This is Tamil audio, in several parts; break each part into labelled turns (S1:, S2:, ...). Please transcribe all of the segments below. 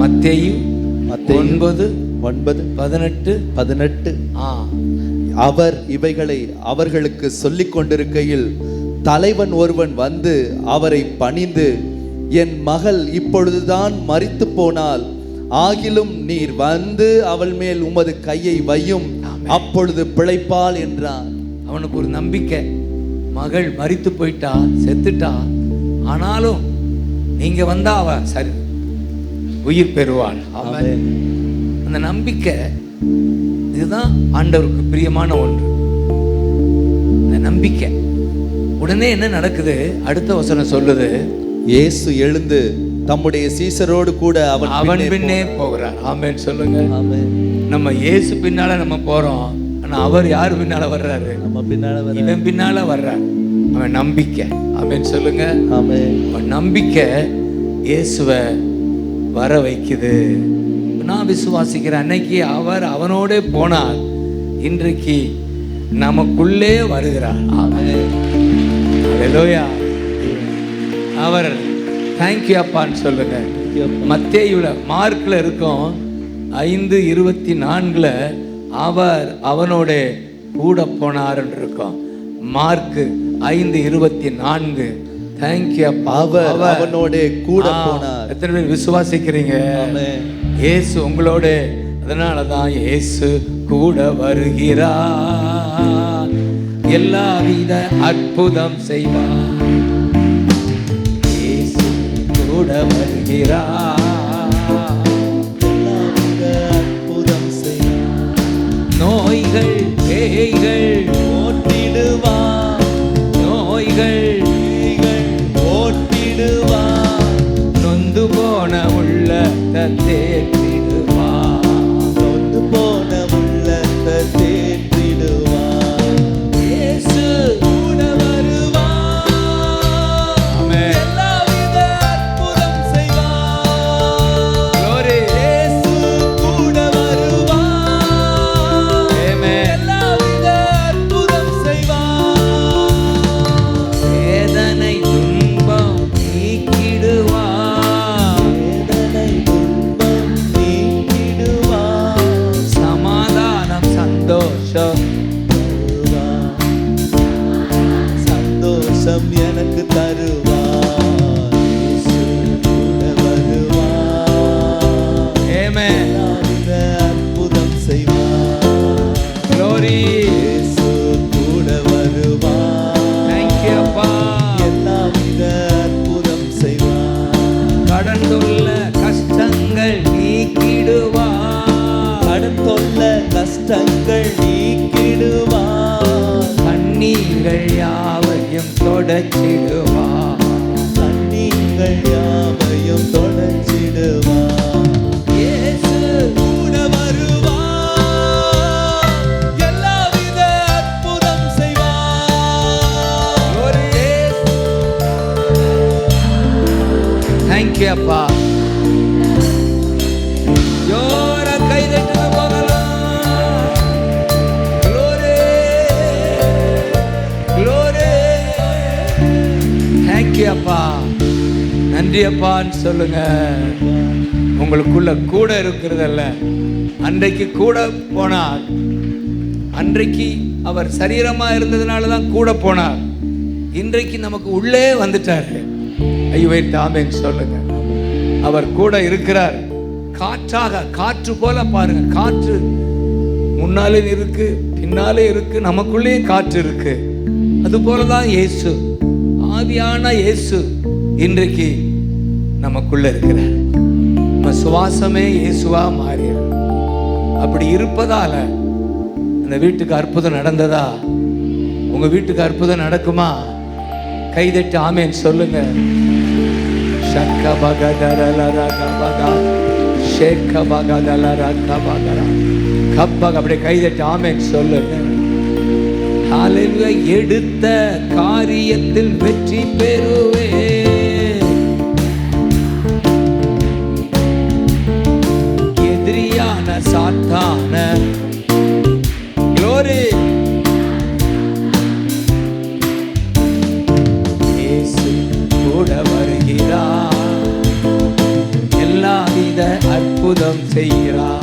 S1: மத்தேயு ஒன்பது
S2: ஒன்பது
S1: பதினெட்டு
S2: பதினெட்டு.
S1: ஆ.
S2: அவர் இவைகளை அவர்களுக்கு சொல்லிக் கொண்டிருக்கையில் தலைவன் ஒருவன் வந்து அவரை பணிந்து என் மகள் இப்பொழுதுதான் மரித்து போனால் ஆகிலும் நீர் வந்து அவள் மேல் உமது கையை வையும். அப்பொழுது பிழைப்பாள் என்றான்.
S1: அவனுக்கு ஒரு நம்பிக்கை. மகள் மரித்து போயிட்டா செத்துட்டா? ஆனாலும் நீங்க வந்தா அவ சரி. உயிர் பெறுவாள் அவன். அந்த நம்பிக்கை இதுதான் ஆண்டவருக்கு பிரியமான ஒன்று. இந்த நம்பிக்கை உடனே என்ன நடக்குது? அடுத்த வசனம் சொல்லுது
S2: இயேசு எழுந்து தம்முடைய சீசரோடு கூட அவன்
S1: அவன்
S2: பின்னே
S1: போகிறார் ஆமென் சொல்லுங்க. நம்ம இயேசு பின்னால நம்ம போறோம் ஆனா அவர் யார் பின்னால வர்றாரு?
S2: நம்ம பின்னால
S1: இவன் பின்னால வர்றார் அவன் நம்பிக்கை. ஆமென் சொல்லுங்க.
S2: ஆமென்.
S1: அவன் நம்பிக்கை இயேசுவை வர வைக்குது நான் விசுவாசிக்கிறேன். அன்னைக்கு அவர் அவனோட போனார் இன்றைக்கு நமக்குள்ளே வருகிறார். ஹalleluya. அவர் தேங்க்யூ அப்பான்னு சொல்லுங்க. மத்தேயுல மார்க்ல இருக்கும். ஐந்து இருபத்தி நான்குல அவர் அவனோட கூட போனார்ன்னு இருக்கும். மார்க் ஐந்து இருபத்தி நான்கு. தேங்க்யூ
S2: அவர் அவனோட கூட போனார்.
S1: எத்தனை பேர் விசுவாசிக்கிறீங்க. இயேசு உங்களோட. அதனால தான் இயேசு கூட வருகிறார். எல்லா வித அற்புதம் செய்வார். இயேசு கூட வருகிறார். யாவையும் தொடச்சிடுவா
S2: தண்ணீர்கள் யாவையும் தொடச்சிடுவா Thank
S1: you, Papa. அப்பா நன்றி அப்பான்னு சொல்லுங்க. உங்களுக்குள்ள கூட இருக்கிறதல்ல. அன்றைக்கு கூட போனார். அன்றைக்கு அவர் சரீரமா இருந்ததுனால தான் கூட போனார். இன்றைக்கு நமக்கு உள்ளே வந்துட்டாரு. ஐயோ தாமேன்னு சொல்லுங்க. அவர் கூட இருக்கிறார். காற்றாக காற்று போல பாருங்க. காற்று முன்னாலே இருக்கு பின்னாலே இருக்கு நமக்குள்ளேயே காற்று இருக்கு. அது போலதான் இயேசு. ஆவியான இயேசு இன்றைக்கு நமக்குள்ள இருக்கிறார் நம்ம சுவாசமே இயேசுவா மாறிய. அப்படி இருப்பதால அந்த வீட்டுக்கு அற்புதம் நடந்ததா? உங்க வீட்டுக்கு அற்புதம் நடக்குமா? கைதட்டு ஆமேன் சொல்லுங்க. ஷக்க பகதரலர ஷேக்க பகதலர கப்பக அப்படியே கைதட்டு ஆமேன் சொல்லுங்க. ஹalleluya எடுத்த காரியத்தில் வெற்றி பெறுவே எதிரியான சாத்தான glory. இயேசு கூட வருகிறார். எல்லாவித அற்புதம் செய்கிறார்.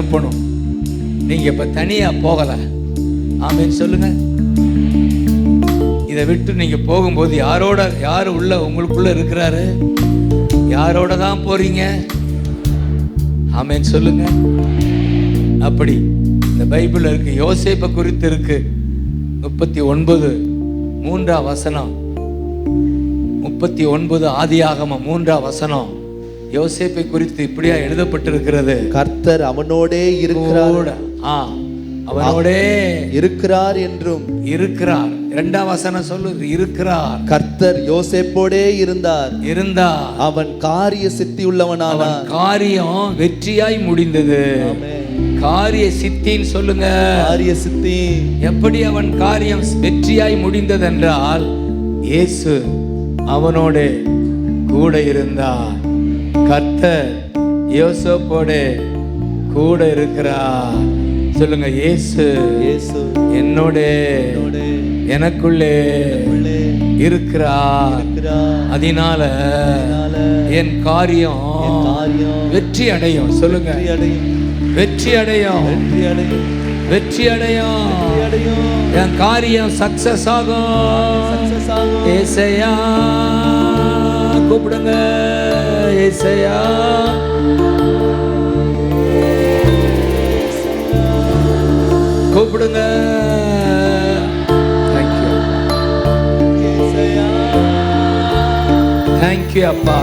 S1: அனுப்பணும். நீங்க இப்ப தனியா போகல. ஆமேன்னு சொல்லுங்க. இதை விட்டு நீங்க போகும்போது யாரோட யார் உள்ள உங்களுக்குள்ள இருக்கிறாரு? யாரோட தான் போறீங்க? ஆமேன்னு சொல்லுங்க. அப்படி இந்த பைபிளில் இருக்கு யோசேப்பை குறித்து இருக்கு. முப்பத்தி ஒன்பது மூன்றாம் வசனம். முப்பத்தி ஒன்பது ஆதியாகமம் மூன்றாம் வசனம். யோசேப்பை குறித்து இப்படியா எழுதப்பட்டிருக்கிறது?
S2: கர்த்தர் அவனோடே இருக்கிறார்.
S1: ஆ அவனோடே.
S2: இருக்கிறார் என்றும்.
S1: இருக்கிறார். இரண்டாம் வசனம் சொல்லுது இருக்கிறார்.
S2: கர்த்தர் யோசேப்போடே இருந்தார்.
S1: இருந்தா
S2: அவன் காரிய சித்தி உள்ளவனானான்
S1: அவன் காரியம் வெற்றியாய் முடிந்தது. காரிய சித்தின்னு சொல்லுங்க.
S2: காரிய சித்தி.
S1: எப்படி அவன் காரியம் வெற்றியாய் முடிந்தது என்றால் இயேசு அவனோட கூட இருந்தார். கர்த்தர் யோசப்போட கூட இருக்கிறார். சொல்லுங்க இயேசு
S2: இயேசு
S1: என்னோட எனக்குள்ளே இருக்கிறார். அதனால என் காரியம் வெற்றி அடையும். சொல்லுங்க.
S2: வெற்றி அடையும்.
S1: வெற்றி அடையும். என் காரியம் சக்சஸ் ஆகும். கூப்பிடுங்க. ஏசையா கூப்பிடுங்க. தேங்க்யூ அப்பா.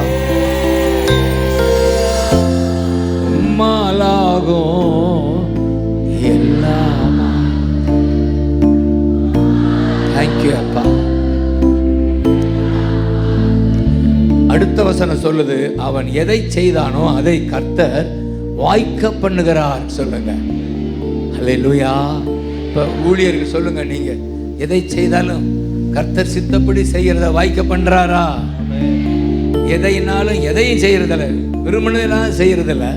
S1: வசனம் சொல்லுது அவன் எதை செய்தானோ அதை கர்த்தர் வாய்க்க பண்ணுகிறார். சொல்லுங்க. அல்லேலூயா இப்ப ஊழியர்கள் சொல்லுங்க நீங்க எதை செய்தாலும் கர்த்தர் சித்தப்படி செய்யறத வாய்க்க பண்றாரா? எதைனாலும் எதையும் செய்யறதில்ல. விரும்பினதெல்லாம் செய்யறதில்ல.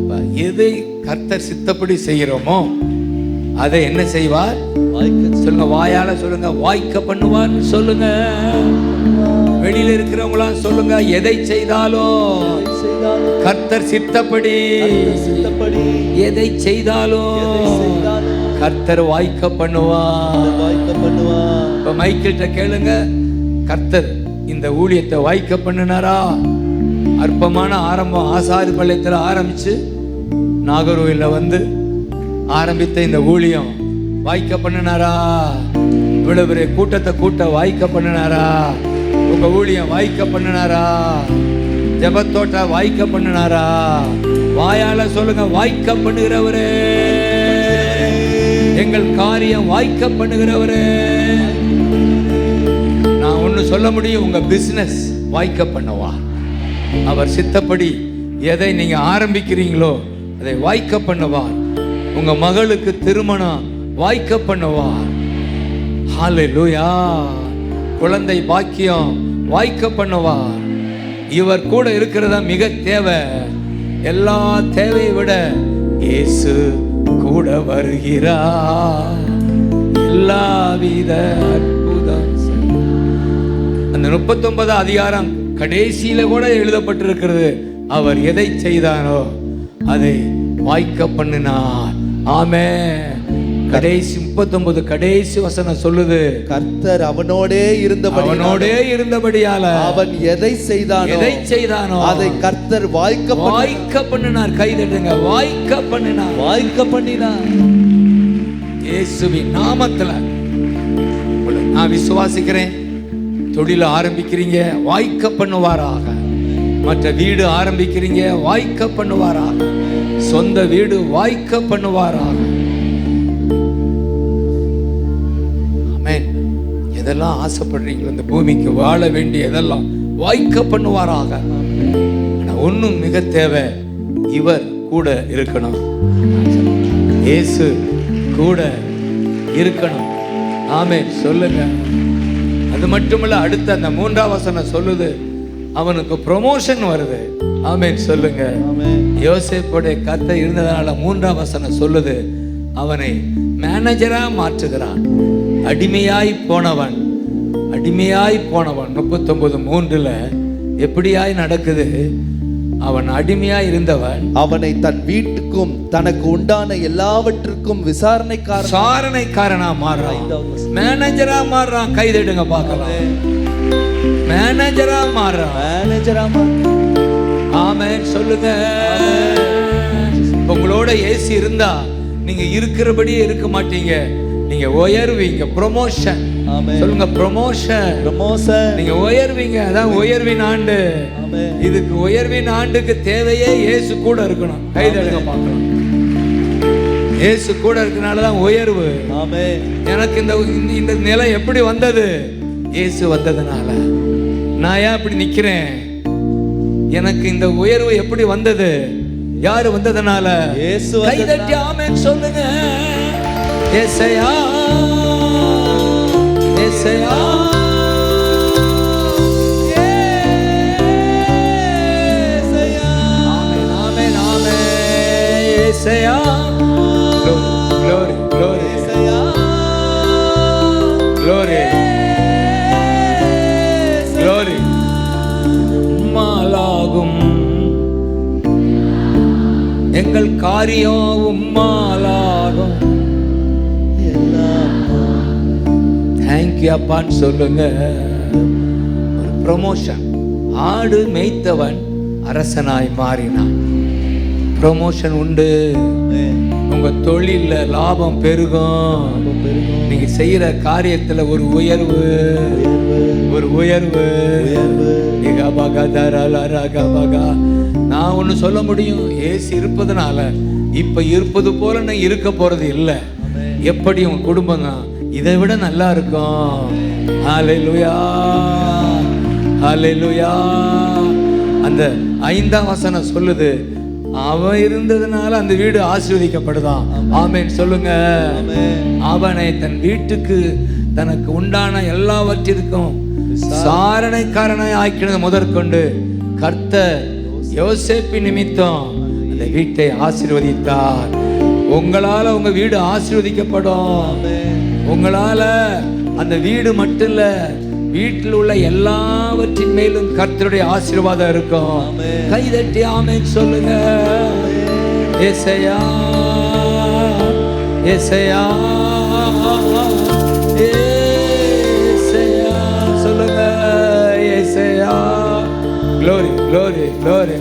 S1: அப்ப எதை கர்த்தர் சித்தப்படி செய்கிறோமோ அதை என்ன செய்வார்?
S2: வாய்க்க
S1: சொல்லுங்க வாயால சொல்லுங்க வாய்க்க பண்ணுவார்னு சொல்லுங்க. வெளியில இருக்கிறவங்களாம் சொல்லுங்க எதை செய்தாலும் கர்த்தர் சித்தப்படி.
S2: சித்தப்படி
S1: எதை செய்தாலும் கர்த்தர் வாய்க்க பண்ணுவார்.
S2: வாய்க்க பண்ணுவார்
S1: இப்ப மைக்கிள்கிட்ட கேளுங்க கர்த்தர் இந்த ஊழியத்தை வாய்க்க பண்ணினாரா? அற்பமான ஆரம்பம். ஆசாரி பள்ளியத்தில் ஆரம்பிச்சு நாகர்கோயில்ல வந்து ஆரம்பித்த இந்த ஊழியம் வாய்க்க பண்ணினாரா? இவ்வளவு பெரிய கூட்டத்தை கூட்ட வாய்க்க பண்ணினாரா? உங்க ஊழியம் வாய்க்க பண்ணினாரா? ஜெபத்தோட்ட வாய்க்க பண்ணினாரா? வாயால சொல்லுங்க வாய்க்க பண்ணுகிறவரே. எங்கள் காரியம் வாய்க்க பண்ணுகிறவரே. நான் ஒன்று சொல்ல முடியும் உங்க பிசினஸ் வாய்க்க பண்ணவா? அவர் சித்தப்படி எதை நீங்க ஆரம்பிக்கிறீங்களோ அதை வாய்க்க பண்ணுவார் உங்க மகளுக்கு திருமணம் வாய்க்க பண்ணுவார் லூயா குழந்தை பாக்கியம் வாய்க்க பண்ணுவார். இவர் கூட இருக்கிறதா மிக தேவை. எல்லா தேவையை விட இயேசு கூட வருகிறார். எல்லாவித அற்புதம். அந்த முப்பத்தொன்பது அதிகாரம் கடைசியில கூட எழுதப்பட்டிருக்கிறது. அவர் எதை செய்தாரோ அதை வாய்க்க பண்ணினார். ஆமே கடைசி முப்பத்தொன்பது கடைசி வசனம் சொல்லுது.
S2: கர்த்தர் அவனோடே இருந்தபடி
S1: அவனோடே இருந்தபடியால
S2: அவன் எதை செய்தானோ
S1: எதை செய்தானோ
S2: அதை கர்த்தர் வாய்க்க
S1: வாய்க்க பண்ணினார். கைதட்டுங்க வாய்க்க பண்ணினார்.
S2: வாய்க்க பண்ணினார்
S1: இயேசுவின் நாமத்துல நான் விசுவாசிக்கிறேன். தொழில ஆரம்பிக்கிறீங்க. வாய்க்க பண்ணுவாராக. மற்ற வீடு ஆரம்பிக்கிறீங்க. வாய்க்க பண்ணுவாராக. சொந்த வீடு வாய்க்க பண்ணுவாராக. எதெல்லாம் ஆசைப்படுறீங்களோ இந்த பூமிக்கு வாழ வேண்டிய எதெல்லாம் வாய்க்க பண்ணுவாராக. ஆனால் ஒன்றும் மிக தேவை இவர் கூட இருக்கணும். இயேசு கூட இருக்கணும். ஆமே சொல்லுங்க. அது மட்டுமல்ல அடுத்த அந்த மூன்றாம் வசனம் சொல்லுது அவனுக்கு ப்ரொமோஷன் வருது. ஆமென் சொல்லுங்க.
S2: ஆமென்.
S1: கத்தை இருந்ததுனால மூன்றாம் வசனம் சொல்லுது அவனை மேனேஜரா மாற்றுகிறான். அடிமையாய் போனவன் அடிமையாய் போனவன். முப்பத்தொன்பது மூன்றுல எப்படியாய் நடக்குது? அவன் அடிமையாய் இருந்தவன்.
S2: அவனை தன் வீட்டுக்கும் தனக்கு உண்டான எல்லாவற்றுக்கும் விசாரணைக்காரன்.
S1: விசாரணைக்காரனா மாறுறான். மேனேஜரா மாறுறான். கைதடுங்க பார்க்கலாம். மேனேஜரா மாறுறான்.
S2: மேனேஜரா
S1: ஆமென். சொல்லுங்க. உங்களோட ஏசி இருந்தா நீங்க இருக்கிறபடியே இருக்க மாட்டீங்க. நீங்க உயர்வீங்க ப்ரொமோஷன். சொல்லுங்க ப்ரொமோஷன்
S2: பிரமோசன்
S1: நீங்க உயர்வீங்க அதான் உயர்வின் ஆண்டு. இதுக்கு உயர்வின் ஆண்டுக்கு தேவையே இயேசு கூட இருக்கணும். கைதடுங்க பார்க்கலாம். இயேசு கூட இருக்கனால தான் உயர்வு எனக்கு இந்த இந்த- நிலை எப்படி வந்தது? இயேசு வந்ததுனால. நான் ஏன் இப்படி நிக்கிறேன்? எனக்கு இந்த உயர்வு எப்படி வந்தது? யாரு வந்ததுனால?
S2: இயேசு
S1: கைதட்டி ஆமென் சொல்லுங்க. ஏசையா ஏசையா. ஆமென், ஆமென். ஏசையா. Glory, glory, glory, glory, glory. உம்மாலாகும். எங்கள் காரியம் உம்மாலாகும் இருக்கியாப்பான்னு சொல்லுங்க. ஒரு ப்ரொமோஷன் ஆடு மேய்த்தவன் அரசனாய் மாறினான். ப்ரொமோஷன் உண்டு. உங்க தொழில லாபம் பெருகும். நீங்க செய்யற காரியத்துல ஒரு உயர்வு. ஒரு உயர்வு. நான் ஒண்ணு சொல்ல முடியும். ஏசி இருப்பதனால இப்ப இருப்பது போல நான் இருக்க போறது இல்லை. எப்படி உங்க குடும்பம் தான் இதை விட நல்லா இருக்கும் ஹalleluya ஹalleluya அந்த ஐந்தாம் வசனம் சொல்லுது அவன் இருந்ததுனால அந்த வீடு ஆசீர்வதிக்கப்படுதான். ஆமென். சொல்லுங்க. அவனை தன் வீட்டுக்கு தனக்கு உண்டான எல்லாவற்றிற்கும் சாரணைக்காரனாய் ஆக்கினது முதற்கொண்டு கர்த்தர் யோசேப்பு நிமித்தம் அந்த வீட்டை ஆசீர்வதித்தார். உங்களால உங்க வீடு ஆசீர்வதிக்கப்படும். உங்களால அந்த வீடு மட்டும் இல்ல வீட்டில் உள்ள எல்லாவற்றின் மேலும் கர்த்தருடைய ஆசீர்வாதம் இருக்கும். கைதட்டி ஆமென் சொல்லுங்க. ஏசையா ஏசையா ஏசையா சொல்லுங்க. ஏசையா. க்ளோரி க்ளோரி க்ளோரி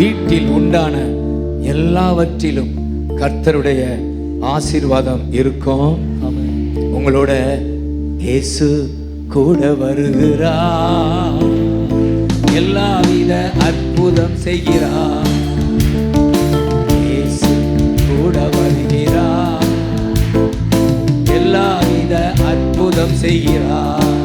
S1: வீட்டில் உண்டான எல்லாவற்றிலும் கர்த்தருடைய ஆசீர்வாதம் இருக்கும். உங்களோட இயேசு கூட வருகிறார் எல்லாவித அற்புதம் செய்கிறார் இயேசு கூட வருகிறார் எல்லாவித அற்புதம் செய்கிறார்